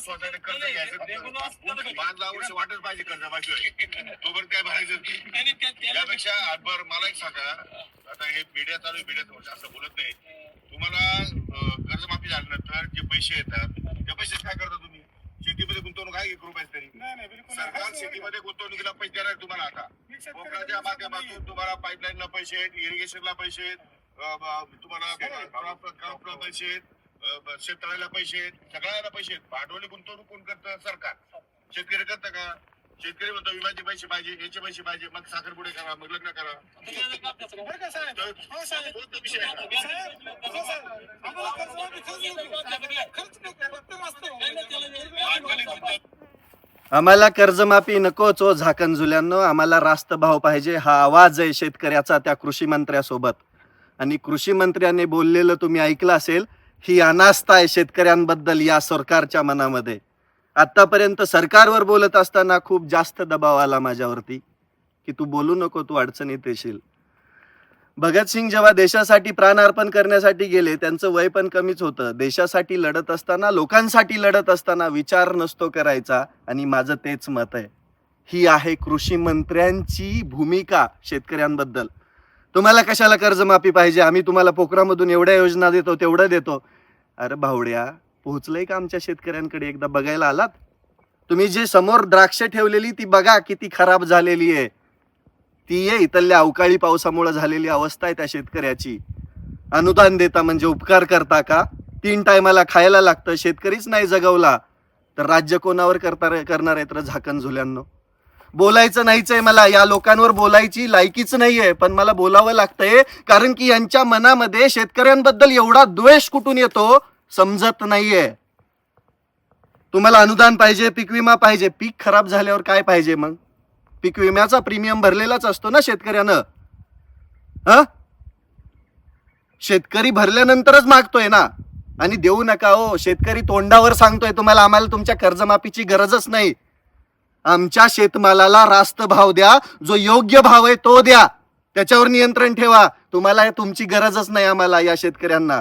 स्वतःने कर्ज घ्यायचं पाच दहा वर्ष वाटच पाहिजे कर्ज माशिवाय तोपर्यंत काय भरायचं त्यापेक्षा बरं मला एक सांगा आता हे मीडिया चालू मीडिया असं बोलत नाही तुम्हाला कर्जमाफी झाल्यानंतर जे पैसे येतात त्या पैसे काय करता तुम्ही शेतीमध्ये गुंतवणूक आहे एक रुपयाच तरी सरकार शेतीमध्ये गुंतवणुकीला पैसे देणार तुम्हाला आता कोकणाच्या माध्यमातून तुम्हाला पाईपलाईनला पैसे आहेत इरिगेशनला पैसे आहेत तुम्हाला पैसे आहेत शेततळ्याला पैसे आहेत सगळ्याला पैसे आहेत. भांडवली गुंतवणूक कोण करतं? सरकार. शेतकरी करतं का? शेतकरी म्हणतो विम्याचे पैसे पाहिजे याचे पैसे पाहिजे मग साखरपुडे करा मग लग्न करा. हो हो आम्हाला कर्जमाफी नकोच ओ झाकण झुल्यांनो. आम्हाला रास्त भाव पाहिजे हा आवाज आहे शेतकऱ्याचा त्या कृषी मंत्र्यासोबत. आणि कृषी मंत्र्याने बोललेलं तुम्ही ऐकलं असेल ही अनास्था आहे शेतकऱ्यांबद्दल या सरकारच्या मनामध्ये. आतापर्यंत सरकारवर बोलत असताना खूप जास्त दबाव आला माझ्यावरती की तू बोलू नको तू अडचणीत येशील. भगतसिंग जेव्हा देशासाठी प्राणार्पण करण्यासाठी गेले त्यांचं वय पण कमीच होतं. देशासाठी लढत असताना लोकांसाठी लढत असताना विचार नसतो करायचा आणि माझं तेच मत आहे. ही आहे कृषी मंत्र्यांची भूमिका शेतकऱ्यांबद्दल. तुम्हाला कशाला कर्जमाफी पाहिजे? आम्ही तुम्हाला पोखरामधून एवढ्या योजना देतो तेवढं देतो. अरे भावड्या पोहोचलंय का आमच्या शेतकऱ्यांकडे? एकदा बघायला आलात? तुम्ही जे समोर द्राक्ष ठेवलेली ती बघा किती खराब झालेली आहे. ती आहे इथल्या अवकाळी पावसामुळे झालेली अवस्था आहे त्या शेतकऱ्याची. अनुदान देता म्हणजे उपकार करता का? तीन टायमाला खायला लागतं शेतकरीच नाही जगवला. तर राज्य कोणावर करता करणार आहे तर झाकण झुल्यांनो? बोलायचं नाहीच आहे मला. या लोकांवर बोलायची लायकीच नाहीये पण मला बोलावं लागतंय कारण की यांच्या मनामध्ये शेतकऱ्यांबद्दल एवढा द्वेष कुठून येतो समजत नाहीये. तुम्हाला अनुदान पाहिजे पीक विमा पाहिजे. पीक खराब झाल्यावर काय पाहिजे मग? पीक विम्याचा प्रीमियम भरलेलाच असतो ना शेतकऱ्यानं. ह? शेतकरी भरल्यानंतरच मागतोय ना. आणि देऊ नका हो. शेतकरी तोंडावर सांगतोय तुम्हाला आम्हाला तुमच्या कर्जमाफीची गरजच नाही. आमच्या शेतमालाला रास्त भाव द्या. जो योग्य भाव आहे तो द्या. त्याच्यावर नियंत्रण ठेवा. तुम्हाला तुमची गरजच नाही आम्हाला या शेतकऱ्यांना.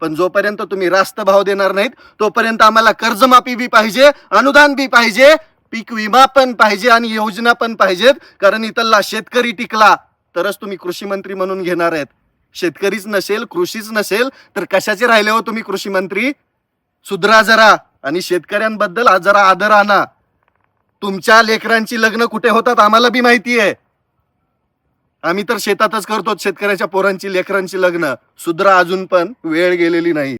पण जोपर्यंत तुम्ही रास्त भाव देणार नाहीत तोपर्यंत आम्हाला कर्जमाफी बी पाहिजे अनुदान बी पाहिजे पीक विमा पण पाहिजे आणि योजना पण पाहिजेत. कारण इथला शेतकरी टिकला तरच तुम्ही कृषी मंत्री म्हणून घेणार आहेत. शेतकरीच नसेल कृषीच नसेल तर कशाचे राहिले हो तुम्ही कृषी मंत्री? सुधरा जरा आणि शेतकऱ्यांबद्दल जरा आदर आणा. तुमच्या लेकरांची लग्न कुठे होतात आम्हाला बी माहिती आहे. आम्ही तर शेतातच करतो शेतकऱ्याच्या पोरांची लेकरांची लग्न. सुद्रा अजून पण वेळ गेलेली नाही.